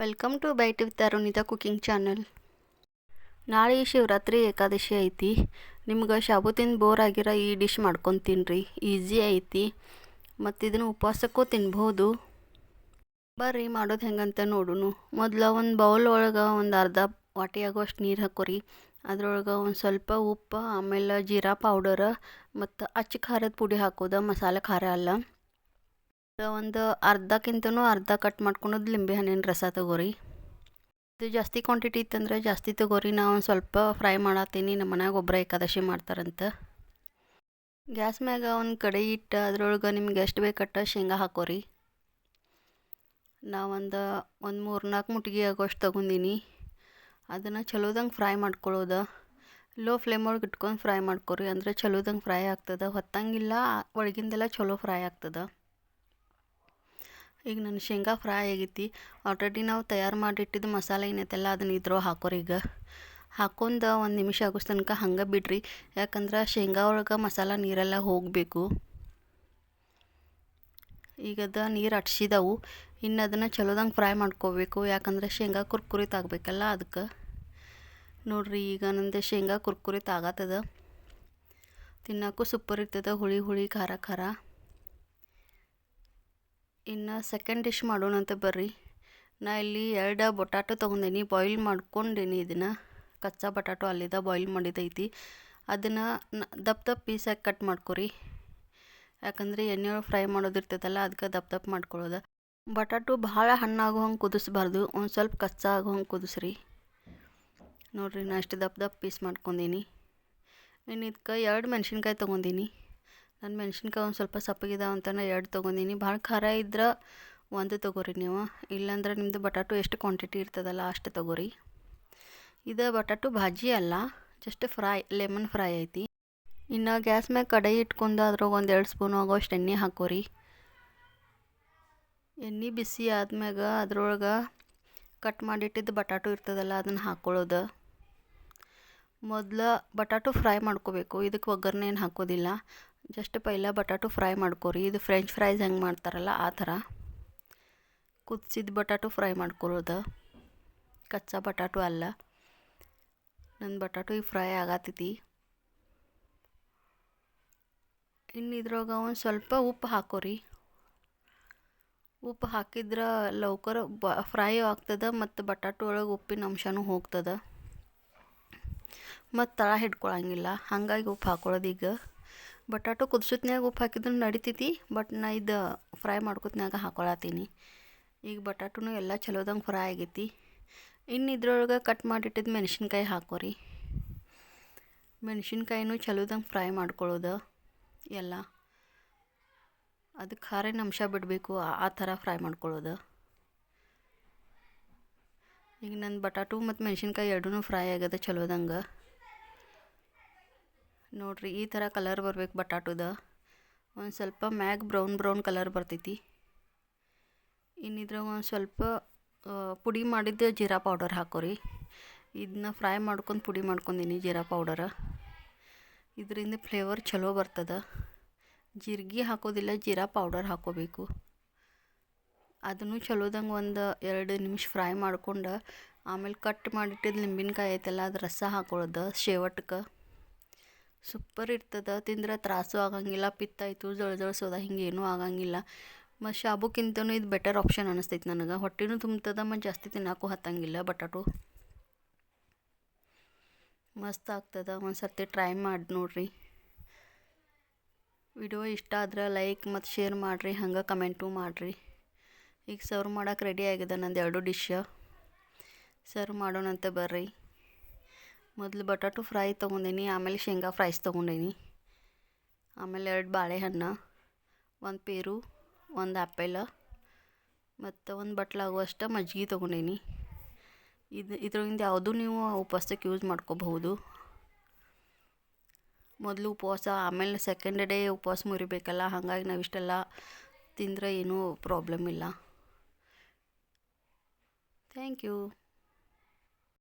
Welcome to bite with Arunita cooking channel ನಾಳೆ ಶಿವರಾತ್ರಿ ಏಕಾದಶಿ ಐತಿ. ನಿಮ್ಗೆ ಶಾಬು ತಿಂದು ಬೋರ್ ಆಗಿರೋ ಈ ಡಿಶ್ ಮಾಡ್ಕೊಂಡು ತಿನ್ನಿರಿ ಈಸಿ ಐತಿ. ಮತ್ತು ಇದನ್ನು ಉಪವಾಸಕ್ಕೂ ತಿನ್ಬೋದು ಬರ್ರಿ, ಮಾಡೋದು ಹೆಂಗಂತ ನೋಡುನು. ಮೊದಲು ಒಂದು ಬೌಲ್ ಒಳಗೆ ಒಂದು ಅರ್ಧ ವಾಟಿ ಆಗುವಷ್ಟು ನೀರು ಹಾಕೋರಿ. ಅದ್ರೊಳಗೆ ಒಂದು ಸ್ವಲ್ಪ ಉಪ್ಪು, ಆಮೇಲೆ ಜೀರಾ ಪೌಡರ ಮತ್ತು ಅಚ್ಚ ಖಾರದ ಪುಡಿ ಹಾಕೋದು, ಮಸಾಲೆ ಖಾರ ಅಲ್ಲ ಒಂದು ಅರ್ಧಕ್ಕಿಂತನೂ ಅರ್ಧ ಕಟ್ ಮಾಡ್ಕೊಳೋದು ಲಿಂಬೆ ಹಣ್ಣಿನ ರಸ ತಗೋರಿ. ಇದು ಜಾಸ್ತಿ ಕ್ವಾಂಟಿಟಿ ಇತ್ತಂದ್ರೆ ಜಾಸ್ತಿ ತಗೋರಿ. ನಾವು ಒಂದು ಸ್ವಲ್ಪ ಫ್ರೈ ಮಾಡತ್ತೀನಿ ನಮ್ಮ ಮನ್ಯಾಗ ಒಬ್ಬರ ಏಕಾದಶಿ ಮಾಡ್ತಾರಂತ. ಗ್ಯಾಸ್ ಮ್ಯಾಗ ಒಂದು ಕಡೆ ಇಟ್ಟು ಅದ್ರೊಳಗೆ ನಿಮ್ಗೆ ಎಷ್ಟು ಬೇಕಟ್ಟ ಶೇಂಗಾ ಹಾಕೋರಿ. ನಾವೊಂದು ಒಂದು ಒಂದು ಮೂರು ನಾಲ್ಕು ಮುಟ್ಗಿ ಆಗೋಷ್ಟು ತಗೊಂಡಿನಿ ಅದನ್ನು ಚಲೋದಂಗೆ ಫ್ರೈ ಮಾಡ್ಕೊಳ್ಳೋದು ಲೋ ಫ್ಲೇಮ್ ಒಳಗೆ ಇಟ್ಕೊಂಡು ಫ್ರೈ ಮಾಡ್ಕೊರಿ. ಅಂದರೆ ಚಲೋದಂಗೆ ಫ್ರೈ ಆಗ್ತದೆ. ಹೊತ್ತಂಗಿಲ್ಲ, ಒಳಗಿಂದೆಲ್ಲ ಚಲೋ ಫ್ರೈ ಆಗ್ತದೆ. ಈಗ ನನ್ನ ಶೇಂಗಾ ಫ್ರೈ ಆಗೈತಿ. ಆಲ್ರೆಡಿ ನಾವು ತಯಾರು ಮಾಡಿಟ್ಟಿದ್ದು ಮಸಾಲೆ ಏನೈತೆಲ್ಲ ಅದನ್ನ ಇದ್ರೋ ಹಾಕೋರಿ ಈಗ. ಹಾಕೊಂಡು ಒಂದು ನಿಮಿಷ ಆಗೋಸ್ ತನಕ ಹಂಗೆ ಬಿಡ್ರಿ. ಯಾಕಂದ್ರೆ ಶೇಂಗಾ ಒಳಗೆ ಮಸಾಲೆ ನೀರೆಲ್ಲ ಹೋಗಬೇಕು. ಈಗ ಅದ ನೀರು ಅಟ್ಸಿದವು. ಇನ್ನು ಅದನ್ನು ಚಲೋದಂಗೆ ಫ್ರೈ ಮಾಡ್ಕೋಬೇಕು. ಯಾಕಂದ್ರೆ ಶೇಂಗಾ ಕುರ್ಕುರಿ ತಾಗಬೇಕಲ್ಲ ಅದಕ್ಕೆ ನೋಡ್ರಿ ಈಗ ನಂದು ಶೇಂಗಾ ಕುರ್ಕುರಿ ತಾಗತ್ತದ ತಿನ್ನೋಕ್ಕೂ ಸೂಪರ್ ಇರ್ತದೆ. ಹುಳಿ ಹುಳಿ ಖಾರ ಖಾರ. ಇನ್ನು ಸೆಕೆಂಡ್ ಡಿಶ್ ಮಾಡೋಣ ಅಂತ ಬರ್ರಿ. ನಾ ಇಲ್ಲಿ ಎರಡು ಬೊಟಾಟೊ ತೊಗೊಂಡೇನಿ ಬಾಯ್ಲ್ ಮಾಡ್ಕೊಂಡೇನಿ ಇದನ್ನು. ಕಚ್ಚಾ ಬಟಾಟೊ ಅಲ್ಲಿದ ಬಾಯ್ಲ್ ಮಾಡಿದೈತಿ. ಅದನ್ನು ದಪ್ಪ ದಪ್ಪ ಪೀಸಾಗಿ ಕಟ್ ಮಾಡ್ಕೊರಿ. ಯಾಕಂದರೆ ಎಣ್ಣೆ ಒಳಗೆ ಫ್ರೈ ಮಾಡೋದಿರ್ತದಲ್ಲ ಅದಕ್ಕೆ ದಪ್ಪ ದಪ್ಪ ಮಾಡ್ಕೊಳ್ಳೋದು. ಬಟಾಟು ಭಾಳ ಹಣ್ಣಾಗೋ ಹಂಗೆ ಕುದಿಸ್ಬಾರ್ದು, ಒಂದು ಸ್ವಲ್ಪ ಕಚ್ಚಾ ಆಗೋ ಹಂಗೆ ಕುದಿಸ್ರಿ. ನೋಡಿರಿ ನಾ ಅಷ್ಟು ದಪ್ಪ ದಪ್ಪ ಪೀಸ್ ಮಾಡ್ಕೊಂಡೀನಿ. ಇನ್ನು ಇದಕ್ಕೆ ಎರಡು ಮೆಣಸಿನ್ಕಾಯಿ ತೊಗೊಂಡೀನಿ. ನನ್ನ ಮೆಣಸಿನ್ಕಾಯಿ ಒಂದು ಸ್ವಲ್ಪ ಸಪ್ಪಗಿದಾವ ಅಂತ ನಾ ಎರಡು ತೊಗೊಂಡೀನಿ. ಭಾಳ ಖಾರ ಇದ್ರೆ ಒಂದು ತೊಗೋರಿ ನೀವು. ಇಲ್ಲಾಂದ್ರೆ ನಿಮ್ಮದು ಬಟಾಟು ಎಷ್ಟು ಕ್ವಾಂಟಿಟಿ ಇರ್ತದಲ್ಲ ಅಷ್ಟು ತೊಗೋರಿ. ಇದು ಬಟಾಟು ಭಾಜಿ ಅಲ್ಲ ಜಸ್ಟ್ ಫ್ರೈ ಲೆಮನ್ ಫ್ರೈ ಐತಿ. ಇನ್ನು ಗ್ಯಾಸ್ ಮ್ಯಾಗ ಕಡಾಯಿ ಇಟ್ಕೊಂಡು ಅದ್ರಾಗ ಒಂದು ಎರಡು ಸ್ಪೂನ್ ಆಗೋಷ್ಟು ಎಣ್ಣೆ ಹಾಕೋರಿ. ಎಣ್ಣೆ ಬಿಸಿ ಆದ್ಮ್ಯಾಗ ಅದ್ರೊಳಗೆ ಕಟ್ ಮಾಡಿಟ್ಟಿದ್ದು ಬಟಾಟು ಇರ್ತದಲ್ಲ ಅದನ್ನು ಹಾಕ್ಕೊಳ್ಳೋದು ಮೊದಲು ಬಟಾಟು ಫ್ರೈ ಮಾಡ್ಕೋಬೇಕು. ಇದಕ್ಕೆ ಒಗ್ಗರಣೆ ಏನು ಹಾಕೋದಿಲ್ಲ. ಜಸ್ಟ್ ಪೈಲ ಬಟಾಟು ಫ್ರೈ ಮಾಡ್ಕೊರಿ. ಇದು ಫ್ರೆಂಚ್ ಫ್ರೈಸ್ ಹೆಂಗೆ ಮಾಡ್ತಾರಲ್ಲ, ಆ ಥರ. ಕುದಿಸಿದ ಬಟಾಟು ಫ್ರೈ ಮಾಡ್ಕೊಳೋದು. ಕಚ್ಚಾ ಬಟಾಟು ಅಲ್ಲ. ನನ್ನ ಬಟಾಟು ಈಗ ಫ್ರೈ ಆಗತ್ತೈತಿ. ಇನ್ನು ಇದ್ರಾಗ ಒಂದು ಸ್ವಲ್ಪ ಉಪ್ಪು ಹಾಕೋರಿ. ಉಪ್ಪು ಹಾಕಿದ್ರೆ ಲೌಕರ್ ಬ ಫ್ರೈ ಆಗ್ತದೆ ಮತ್ತು ಬಟಾಟು ಒಳಗೆ ಉಪ್ಪಿನ ಅಂಶನೂ ಹೋಗ್ತದೆ. ಮತ್ತು ತಳ ಹಿಡ್ಕೊಳಂಗಿಲ್ಲ. ಹಾಗಾಗಿ ಉಪ್ಪು ಹಾಕೊಳ್ಳೋದು ಈಗ. ಬಟಾಟು ಕುದಿಸೋತ್ನಾಗ ಉಪ್ಪು ಹಾಕಿದ್ರೆ ನಡಿತೈತಿ ಬಟ್ ನಾ ಇದು ಫ್ರೈ ಮಾಡ್ಕೊತ್ನಾಗ ಹಾಕೊಳತ್ತೀನಿ ಈಗ ಬಟಾಟುನು ಎಲ್ಲ ಚಲೋದಂಗೆ ಫ್ರೈ ಆಗೈತಿ. ಇನ್ನು ಇದ್ರೊಳಗೆ ಕಟ್ ಮಾಡಿಟ್ಟಿದ್ದು ಮೆಣಸಿನ್ಕಾಯಿ ಹಾಕೋರಿ. ಮೆಣಸಿನ್ಕಾಯಿನೂ ಚಲೋದಂಗೆ ಫ್ರೈ ಮಾಡ್ಕೊಳ್ಳೋದು ಎಲ್ಲ. ಅದಕ್ಕೆ ಖಾರಿನ ಅಂಶ ಬಿಡಬೇಕು, ಆ ಥರ ಫ್ರೈ ಮಾಡ್ಕೊಳ್ಳೋದು ಈಗ ನನ್ನ ಬಟಾಟು ಮತ್ತು ಮೆಣಸಿನ್ಕಾಯಿ ಎರಡೂ ಫ್ರೈ ಆಗ್ಯದ ಚಲೋದಂಗೆ. ನೋಡಿರಿ, ಈ ಥರ ಕಲರ್ ಬರ್ಬೇಕು ಬಟಾಟುದ. ಒಂದು ಸ್ವಲ್ಪ ಮ್ಯಾಗ್ ಬ್ರೌನ್ ಬ್ರೌನ್ ಕಲರ್ ಬರ್ತೈತಿ. ಇನ್ನಿದ್ರಾಗ ಒಂದು ಸ್ವಲ್ಪ ಪುಡಿ ಮಾಡಿದ್ದು ಜೀರಾ ಪೌಡರ್ ಹಾಕೋರಿ. ಇದನ್ನ ಫ್ರೈ ಮಾಡ್ಕೊಂಡು ಪುಡಿ ಮಾಡ್ಕೊಂಡಿನಿ ಜೀರಾ ಪೌಡರ ಇದರಿಂದ ಫ್ಲೇವರ್ ಚಲೋ ಬರ್ತದ. ಜೀರಿಗೆ ಹಾಕೋದಿಲ್ಲ, ಜೀರಾ ಪೌಡರ್ ಹಾಕೋಬೇಕು. ಅದನ್ನು ಚಲೋದಂಗೆ ಒಂದು ಎರಡು ನಿಮಿಷ ಫ್ರೈ ಮಾಡ್ಕೊಂಡು, ಆಮೇಲೆ ಕಟ್ ಮಾಡಿಟ್ಟಿದ್ದು ಲಿಂಬಿನಕಾಯಿ ಐತಲ್ಲ, ಅದು ರಸ ಹಾಕೊಳ್ಳೋದು ಶೇವಟ್ಗೆ ಸೂಪರ್ ಇರ್ತದೆ, ತಿಂದ್ರೆ ತ್ರಾಸು ಆಗಂಗಿಲ್ಲ, ಪಿತ್ತಾಯ್ತು ಜಳ ಜಳ್ಸೋದ ಹಿಂಗೇನೂ ಆಗಂಗಿಲ್ಲ. ಮತ್ತು ಶಾಬುಕ್ಕಿಂತನೂ ಇದು ಬೆಟರ್ ಆಪ್ಷನ್ ಅನಿಸ್ತೈತಿ ನನಗೆ. ಹೊಟ್ಟೆನೂ ತುಂಬ್ತದೆ ಮತ್ತು ಜಾಸ್ತಿ ತಿನ್ನೋಕ್ಕೂ ಹತ್ತಂಗಿಲ್ಲ ಬಟಾಟು. ಮಸ್ತ್ ಆಗ್ತದೆ ಒಂದು ಸರ್ತಿ ಟ್ರೈ ಮಾಡಿ ನೋಡ್ರಿ. ವಿಡಿಯೋ ಇಷ್ಟ ಆದ್ರೆ ಲೈಕ್ ಮತ್ತು ಶೇರ್ ಮಾಡಿರಿ, ಹಂಗೆ ಕಮೆಂಟು ಮಾಡಿರಿ. ಈಗ ಸರ್ವ್ ಮಾಡೋಕೆ ರೆಡಿ ಆಗಿದೆ ನಂದು ಎರಡು ಡಿಶ್ ಸರ್ವ್ ಮಾಡೋಣಂತೆ ಬರ್ರಿ. ಮೊದಲು ಬಟಾಟು ಫ್ರೈ ತೊಗೊಂಡೀನಿ, ಆಮೇಲೆ ಶೇಂಗಾ ಫ್ರೈಸ್ ತೊಗೊಂಡೀನಿ. ಆಮೇಲೆ ಎರಡು ಬಾಳೆಹಣ್ಣು, ಒಂದು ಪೇರು, ಒಂದು ಆ್ಯಪಲ್ ಮತ್ತು ಒಂದು ಬಟ್ಲಾಗುವಷ್ಟು ಮಜ್ಜಿಗೆ ತೊಗೊಂಡೀನಿ. ಇದು ಇದರಿಂದ ಯಾವುದೂ ನೀವು ಉಪವಾಸಕ್ಕೆ ಯೂಸ್ ಮಾಡ್ಕೋಬಹುದು. ಮೊದಲು ಉಪವಾಸ, ಆಮೇಲೆ ಸೆಕೆಂಡ್ ಡೇ ಉಪವಾಸ ಮುರಿಬೇಕಲ್ಲ ಹಾಗಾಗಿ ನಾವು ಇಷ್ಟೆಲ್ಲ ತಿಂದರೆ ಏನೂ ಪ್ರಾಬ್ಲಮ್ ಇಲ್ಲ. Thank you